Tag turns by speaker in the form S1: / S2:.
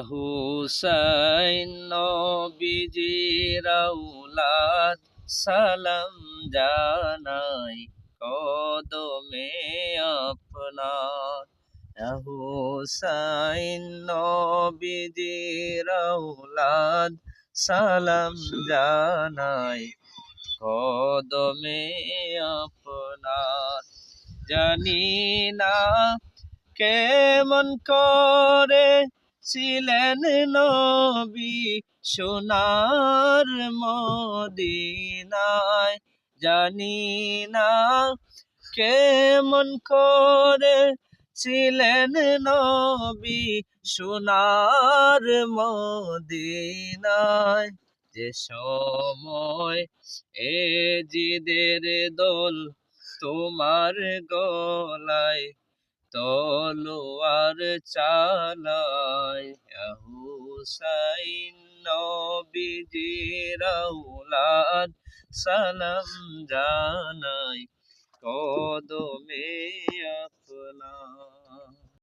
S1: হুসাইন নবীজির আউলাদ সালাম জানাই কদমে আপনার। হুসাইন নবীজির আউলাদ সালাম জানাই কদমে আপনার। জানি না কেমন করে ছিলেন নবী সোনার মদিনায়। জানি না কেমন করে ছিলেন নবী সোনার মদিনায়। যে সময় এ জিদের দোল তোমার গলায় তলোয়ার চালায় হুসাইন নবীজির আউলাদ সালাম জানাই। কদমে